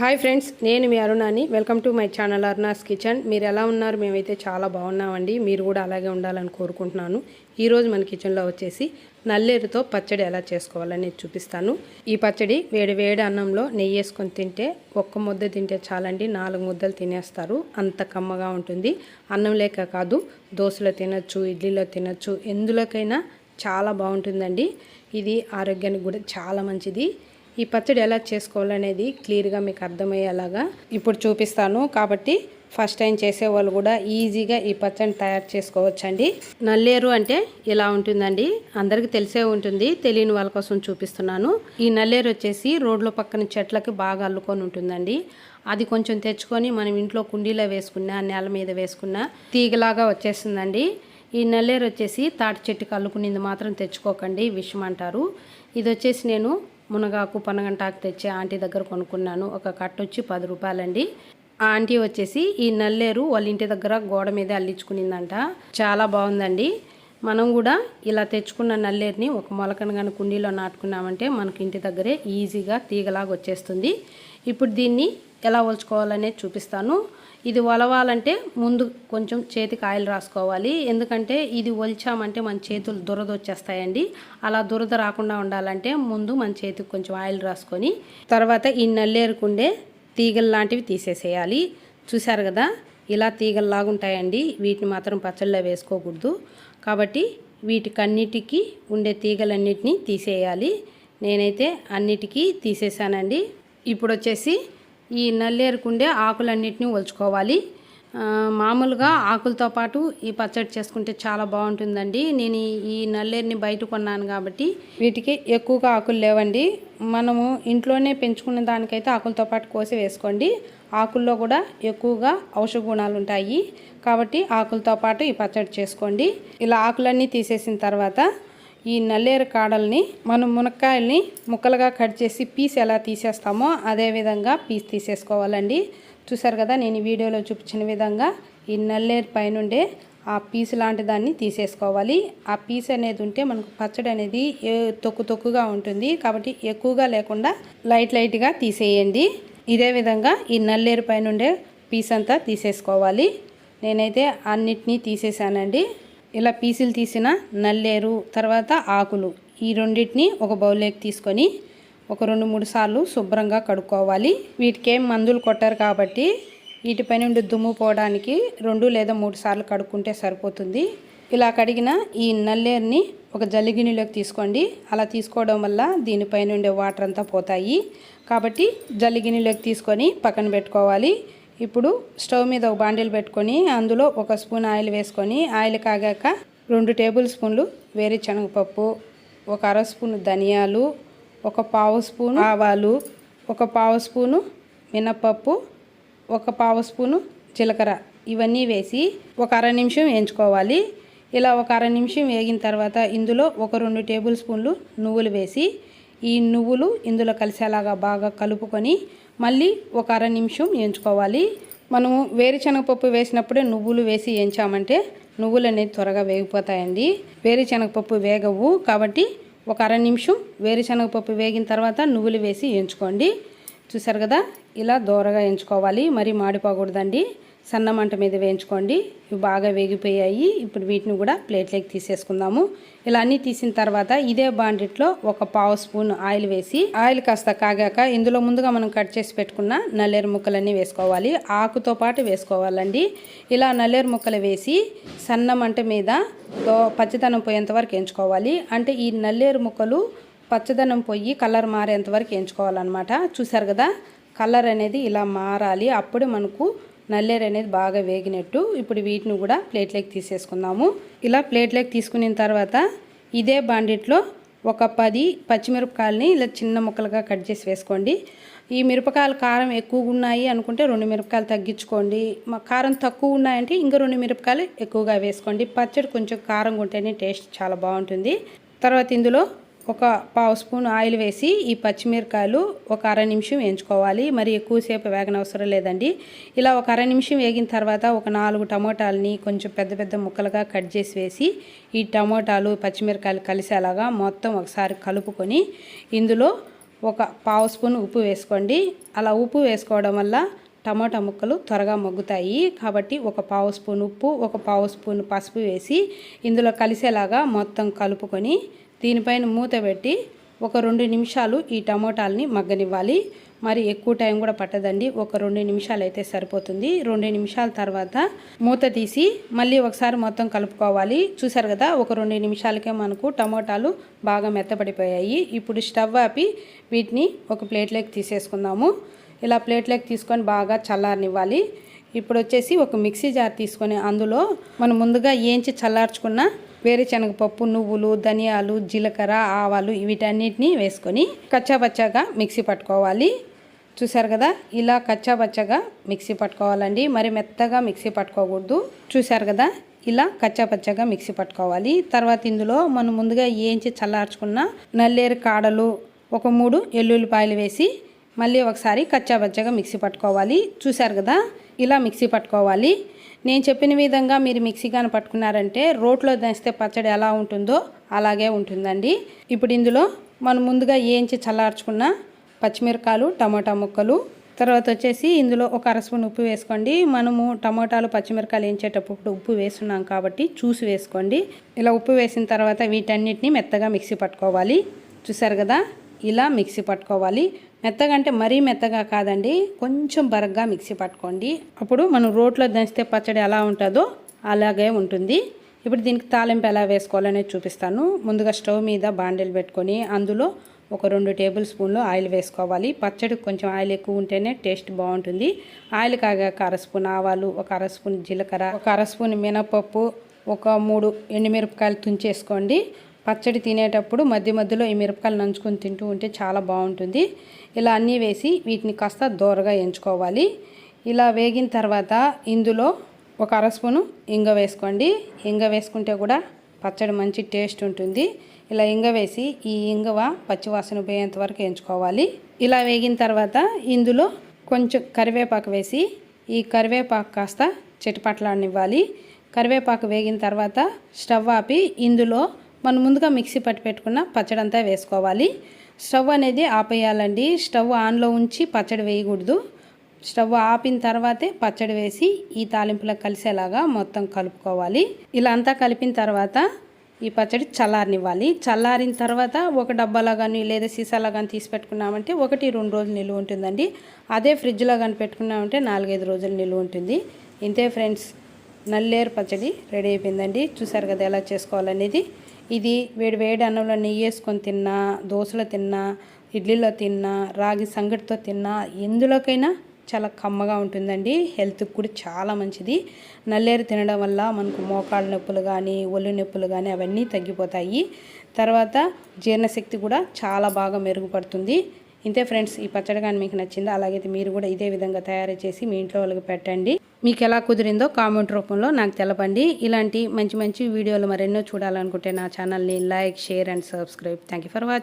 Hi friends నేను మీ అరుణాని. Welcome to my channel Aruna's kitchen. మీరు ఎలా ఉన్నారు? మేమైతే చాలా బాగున్నామండి. మీరు కూడా అలాగే ఉండాలని కోరుకుంటున్నాను. ఈరోజు మన కిచెన్లో వచ్చేసి నల్లేరుతో పచ్చడి ఎలా చేసుకోవాలని చూపిస్తాను. ఈ పచ్చడి వేడి వేడి అన్నంలో నెయ్యి వేసుకొని తింటే ఒక్క ముద్ద తింటే చాలండి. నాలుగు ముద్దలు తినేస్తారు. అంత కమ్మగా ఉంటుంది. అన్నం లేక కాదు దోశలో తినచ్చు ఇడ్లీలో తినచ్చు ఎందులోకైనా చాలా బాగుంటుందండి. ఇది ఆరోగ్యానికి కూడా చాలా మంచిది. ఈ పచ్చడి ఎలా చేసుకోవాలనేది క్లియర్గా మీకు అర్థమయ్యేలాగా ఇప్పుడు చూపిస్తాను. కాబట్టి ఫస్ట్ టైం చేసేవాళ్ళు కూడా ఈజీగా ఈ పచ్చడిని తయారు చేసుకోవచ్చండి. నల్లేరు అంటే ఇలా ఉంటుందండి. అందరికీ తెలిసే ఉంటుంది. తెలియని వాళ్ళ కోసం చూపిస్తున్నాను. ఈ నల్లేరు వచ్చేసి రోడ్ల పక్కన చెట్లకి బాగా అల్లుకొని ఉంటుందండి. అది కొంచెం తెచ్చుకొని మనం ఇంట్లో కుండీలో వేసుకున్నా నేల మీద వేసుకున్నా తీగలాగా వచ్చేస్తుందండి. ఈ నల్లేరు వచ్చేసి తాటి చెట్టుకి అల్లుకునింది మాత్రం తెచ్చుకోకండి విషం అంటారు ఇది వచ్చేసి నేను మునగాకు పనగంటాకు తెచ్చి ఆంటీ దగ్గర కొనుక్కున్నాను. ఒక కట్ట వచ్చి పది రూపాయలండి. ఆ ఆంటీ వచ్చేసి ఈ నల్లేరు వాళ్ళ ఇంటి దగ్గర గోడ మీద అల్లించుకునిందంట. చాలా బాగుందండి. మనం కూడా ఇలా తెచ్చుకున్న నల్లేరుని ఒక మొలకను కానీ కుండీలో నాటుకున్నామంటే మనకి ఇంటి దగ్గరే ఈజీగా తీగలాగా వచ్చేస్తుంది. ఇప్పుడు దీన్ని ఎలా ఒలుచుకోవాలనేది చూపిస్తాను. ఇది ఒలవాలంటే ముందు కొంచెం చేతికి ఆయిల్ రాసుకోవాలి. ఎందుకంటే ఇది ఒలిచామంటే మన చేతులు దురద వచ్చేస్తాయండి. అలా దురద రాకుండా ఉండాలంటే ముందు మన చేతికి కొంచెం ఆయిల్ రాసుకొని తర్వాత ఈ నల్లేరుకుండే తీగలు లాంటివి తీసేసేయాలి. చూశారు కదా? ఇలా తీగల్లాగుంటాయండి వీటిని మాత్రం పచ్చళ్ళలో వేసుకోకూడదు. కాబట్టి వీటికన్నిటికీ ఉండే తీగలన్నిటినీ తీసేయాలి. నేనైతే అన్నిటికీ తీసేసానండి ఇప్పుడు వచ్చేసి ఈ నల్లేరుకుండే ఆకులన్నిటిని ఒలుచుకోవాలి. మామూలుగా ఆకులతో పాటు ఈ పచ్చడి చేసుకుంటే చాలా బాగుంటుందండి. నేను ఈ- ఈ నల్లేరుని బయట కొన్నాను కాబట్టి వీటికి ఎక్కువగా ఆకులు లేవండి. మనము ఇంట్లోనే పెంచుకున్న దానికైతే ఆకులతో పాటు కోసి వేసుకోండి. ఆకుల్లో కూడా ఎక్కువగా ఔషధ గుణాలు ఉంటాయి. కాబట్టి ఆకులతో పాటు ఈ పచ్చడి చేసుకోండి. ఇలా ఆకులన్నీ తీసేసిన తర్వాత ఈ నల్లేరు కాడల్ని మనం మునక్కాయల్ని ముక్కలుగా కట్ చేసి పీస్ ఎలా తీసేస్తామో అదే విధంగా పీస్ తీసేసుకోవాలండి. చూసారు కదా నేను వీడియోలో చూపించిన విధంగా ఈ నల్లేరు పైనుండే ఆ పీసు లాంటి దాన్ని తీసేసుకోవాలి. ఆ పీస్ అనేది ఉంటే మనకు పచ్చడి అనేది ఏ- తొక్కు తొక్కుగా ఉంటుంది. కాబట్టి ఎక్కువగా లేకుండా లైట్ లైట్గా తీసేయండి. ఇదే విధంగా ఈ నల్లేరు పైనుండే పీస్ అంతా తీసేసుకోవాలి. నేనైతే అన్నిటినీ తీసేసానండి. ఇలా పీసులు తీసిన నల్లేరు తర్వాత ఆకులు ఈ రెండింటిని ఒక బౌల్లోకి తీసుకొని ఒక రెండు మూడు సార్లు శుభ్రంగా కడుక్కోవాలి. వీటికేం మందులు కొట్టారు కాబట్టి వీటిపై నుండి దుమ్ము పోవడానికి రెండు లేదా మూడు సార్లు కడుక్కుంటే సరిపోతుంది. ఇలా కడిగిన ఈ నల్లేరుని ఒక జల్లిగిన్నెలోకి తీసుకోండి. అలా తీసుకోవడం వల్ల దీనిపై ఉండే వాటర్ అంతా పోతాయి. కాబట్టి జల్లిగిన్నెలోకి తీసుకొని పక్కన పెట్టుకోవాలి. ఇప్పుడు స్టవ్ మీద ఒక బాండిల్ పెట్టుకొని అందులో ఒక స్పూన్ ఆయిల్ వేసుకొని ఆయిల్ కాగాక రెండు టేబుల్ స్పూన్లు వేరుశనగపప్పు ఒక అర స్పూన్ ధనియాలు ఒక పావు స్పూన్ ఆవాలు ఒక పావు స్పూను మినప్పప్పు ఒక పావు స్పూను జీలకర్ర. ఇవన్నీ వేసి ఒక అర నిమిషం వేయించుకోవాలి. ఇలా ఒక అర నిమిషం వేగిన తర్వాత ఇందులో ఒక రెండు టేబుల్ స్పూన్లు నువ్వులు వేసి ఈ నువ్వులు ఇందులో కలిసేలాగా బాగా కలుపుకొని మళ్ళీ ఒక అర నిమిషం వేయించుకోవాలి మనము వేరుశనగపప్పు వేసినప్పుడే నువ్వులు వేసి వేయించామంటే నువ్వులు అనేది త్వరగా వేగిపోతాయండి. వేరుశనగపప్పు వేగవు కాబట్టి ఒక అర నిమిషం వేరుశనగపప్పు వేగిన తర్వాత నువ్వులు వేసి ఎంచుకోండి. చూసారు కదా? ఇలా దూరగా ఎంచుకోవాలి. మరి మాడిపోకూడదండి. సన్న మంట మీద వేయించుకోండి. ఇవి బాగా వేగిపోయాయి. ఇప్పుడు వీటిని కూడా ప్లేట్లోకి తీసేసుకుందాము. ఇలా అన్నీ తీసిన తర్వాత ఇదే బాండిట్లో ఒక పావు స్పూన్ ఆయిల్ వేసి ఆయిల్ కాస్త కాగాక ఇందులో ముందుగా మనం కట్ చేసి పెట్టుకున్న నల్లేరు ముక్కలన్నీ వేసుకోవాలి. ఆకుతో పాటు వేసుకోవాలండి. ఇలా నల్లేరు ముక్కలు వేసి సన్న మంట మీద పచ్చదనం పచ్చిదనం పోయేంత వరకు వేయించుకోవాలి. అంటే ఈ నల్లేరు ముక్కలు పచ్చదనం పోయి కలర్ మారేంత వరకు వేయించుకోవాలన్నమాట. చూసారు కదా? కలర్ అనేది ఇలా మారాలి. అప్పుడు మనకు నల్లేరు అనేది బాగా వేగినట్టు ఇప్పుడు వీటిని కూడా ప్లేట్లోకి తీసేసుకుందాము. ఇలా ప్లేట్లోకి తీసుకున్న తర్వాత ఇదే బాండిట్లో ఒక పది పచ్చిమిరపకాయలని ఇలా చిన్న ముక్కలుగా కట్ చేసి వేసుకోండి. ఈ మిరపకాయలు కారం ఎక్కువగా ఉన్నాయి అనుకుంటే రెండు మిరపకాయలు తగ్గించుకోండి. మా కారం తక్కువ ఉన్నాయంటే ఇంకా రెండు మిరపకాయలు ఎక్కువగా వేసుకోండి. పచ్చడి కొంచెం కారంగా ఉంటేనే టేస్ట్ చాలా బాగుంటుంది. తర్వాత ఇందులో ఒక పావు స్పూన్ ఆయిల్ వేసి ఈ పచ్చిమిరకాయలు ఒక అర నిమిషం వేయించుకోవాలి. మరి ఎక్కువసేపు వేగనవసరం లేదండి. ఇలా ఒక అర నిమిషం వేగిన తర్వాత ఒక నాలుగు టమోటాలని కొంచెం పెద్ద పెద్ద ముక్కలుగా కట్ చేసి వేసి ఈ టమోటాలు పచ్చిమిరకాయలు కలిసేలాగా మొత్తం ఒకసారి కలుపుకొని ఇందులో ఒక పావు స్పూన్ ఉప్పు వేసుకోండి. అలా ఉప్పు వేసుకోవడం వల్ల టమాటా ముక్కలు త్వరగా మగ్గుతాయి. కాబట్టి ఒక పావు స్పూన్ ఉప్పు ఒక పావు స్పూన్ పసుపు వేసి ఇందులో కలిసేలాగా మొత్తం కలుపుకొని దీనిపైన మూత పెట్టి ఒక రెండు నిమిషాలు ఈ టమోటాలని మగ్గనివ్వాలి. మరి ఎక్కువ టైం కూడా పట్టదండి. ఒక రెండు నిమిషాలు అయితే సరిపోతుంది. రెండు నిమిషాల తర్వాత మూత తీసి మళ్ళీ ఒకసారి మొత్తం కలుపుకోవాలి. చూసారు కదా ఒక రెండు నిమిషాలకే మనకు టమోటాలు బాగా మెత్తపడిపోయాయి ఇప్పుడు స్టవ్ ఆపి వీటిని ఒక ప్లేట్లోకి తీసేసుకుందాము. ఇలా ప్లేట్లోకి తీసుకొని బాగా చల్లారనివ్వాలి. ఇప్పుడు వచ్చేసి ఒక మిక్సీ జార్ తీసుకొని అందులో మనం ముందుగా ఏంచి చల్లార్చుకున్న వేరుశనగపప్పు నువ్వులు ధనియాలు జీలకర్ర ఆవాలు వీటన్నిటిని వేసుకొని కచ్చాపచ్చాగా మిక్సీ పట్టుకోవాలి. చూసారు కదా? ఇలా కచ్చాబచ్చగా మిక్సీ పట్టుకోవాలండి. మరి మెత్తగా మిక్సీ పట్టుకోకూడదు. చూసారు కదా? ఇలా కచ్చాపచ్చగా మిక్సీ పట్టుకోవాలి. తర్వాత ఇందులో మనం ముందుగా ఏంచి చల్లార్చుకున్న నల్లేరు కాడలు ఒక మూడు ఎల్లుల్లిపాయలు వేసి మళ్ళీ ఒకసారి కచ్చాపచ్చగా మిక్సీ పట్టుకోవాలి. చూసారు కదా? ఇలా మిక్సీ పట్టుకోవాలి. నేను చెప్పిన విధంగా మీరు మిక్సీ కానీ పట్టుకున్నారంటే రోట్లో దంచితే పచ్చడి ఎలా ఉంటుందో అలాగే ఉంటుందండి. ఇప్పుడు ఇందులో మనం ముందుగా ఏంచి చల్లార్చుకున్న పచ్చిమిరకాయలు టమాటా ముక్కలు తర్వాత వచ్చేసి ఇందులో ఒక అరస్పూన్ ఉప్పు వేసుకోండి. మనము టమోటాలు పచ్చిమిరకాయలు వేయించేటప్పుడు ఉప్పు వేస్తున్నాం కాబట్టి చూసి వేసుకోండి. ఇలా ఉప్పు వేసిన తర్వాత వీటన్నిటిని మెత్తగా మిక్సీ పట్టుకోవాలి. చూసారు కదా? ఇలా మిక్సీ పట్టుకోవాలి. మెత్తగా అంటే మరీ మెత్తగా కాదండి కొంచెం బరగ్గా మిక్సీ పట్టుకోండి. అప్పుడు మనం రోట్లో దంచితే పచ్చడి ఎలా ఉంటుందో అలాగే ఉంటుంది. ఇప్పుడు దీనికి తాలింపు ఎలా వేసుకోవాలనేది చూపిస్తాను. ముందుగా స్టవ్ మీద బాండీలు పెట్టుకొని అందులో ఒక రెండు టేబుల్ స్పూన్లు ఆయిల్ వేసుకోవాలి. పచ్చడికి కొంచెం ఆయిల్ ఎక్కువ ఉంటేనే టేస్ట్ బాగుంటుంది. ఆయిల్ కాగాక అర స్పూన్ ఆవాలు ఒక అర స్పూన్ జీలకర్ర ఒక అర స్పూన్ మినపప్పు ఒక మూడు ఎండుమిరపకాయలు తుంచేసుకోండి. పచ్చడి తినేటప్పుడు మధ్య మధ్యలో ఈ మిరపకాయలు నంచుకొని తింటూ ఉంటే చాలా బాగుంటుంది. ఇలా అన్నీ వేసి వీటిని కాస్త దోరగా ఎంచుకోవాలి. ఇలా వేగిన తర్వాత ఇందులో ఒక అర స్పూను ఇంగ వేసుకోండి. ఇంగ వేసుకుంటే కూడా పచ్చడి మంచి టేస్ట్ ఉంటుంది. ఇలా ఇంగ వేసి ఈ ఇంగవ పచ్చివాసన పోయేంత వరకు ఎంచుకోవాలి. ఇలా వేగిన తర్వాత ఇందులో కొంచెం కరివేపాకు వేసి ఈ కరివేపాకు కాస్త చిటపట్లాడనివ్వాలి. కరివేపాకు వేగిన తర్వాత స్టవ్ ఆపి ఇందులో మనం ముందుగా మిక్సీ పట్టి పెట్టుకున్న పచ్చడి అంతా వేసుకోవాలి. స్టవ్ అనేది ఆపేయాలండి. స్టవ్ ఆన్లో ఉంచి పచ్చడి వేయకూడదు. స్టవ్ ఆపిన తర్వాతే పచ్చడి వేసి ఈ తాలింపులో కలిసేలాగా మొత్తం కలుపుకోవాలి. ఇలా అంతా కలిపిన తర్వాత ఈ పచ్చడి చల్లారనివ్వాలి. చల్లారిన తర్వాత ఒక డబ్బాలో కానీ లేదా సీసాలో కానీ తీసి పెట్టుకున్నామంటే ఒకటి రెండు రోజులు నిలువ ఉంటుందండి. అదే ఫ్రిడ్జ్లో కానీ పెట్టుకున్నామంటే నాలుగైదు రోజులు నిలువ ఉంటుంది. ఇంతే ఫ్రెండ్స్ నల్లేరు పచ్చడి రెడీ అయిపోయిందండి. చూసారు కదా ఎలా చేసుకోవాలనేది. ఇది వేడి వేడి అన్నంలో నెయ్యి వేసుకొని తిన్నా దోశలో తిన్నా ఇడ్లీలో తిన్నా రాగి సంగటితో తిన్నా ఎందులోకైనా చాలా కమ్మగా ఉంటుందండి. హెల్త్కి కూడా చాలా మంచిది. నల్లేరు తినడం వల్ల మనకు మోకాళ్ళ నొప్పులు కానీ ఒళ్ళు నొప్పులు కానీ అవన్నీ తగ్గిపోతాయి. తర్వాత జీర్ణశక్తి కూడా చాలా బాగా మెరుగుపడుతుంది. ఇంతే ఫ్రెండ్స్ ఈ పచ్చడి కానీ మీకు నచ్చిందా? అలాగైతే మీరు కూడా ఇదే విధంగా తయారు చేసి మీ ఇంట్లో వాళ్ళకి పెట్టండి. మీకు ఎలా కుదిరిందో కామెంట్ రూపంలో నాకు తెలపండి. ఇలాంటి మంచి మంచి వీడియోలు మరెన్నో చూడాలనుకుంటే నా ఛానల్ని like share and subscribe. Thank for watching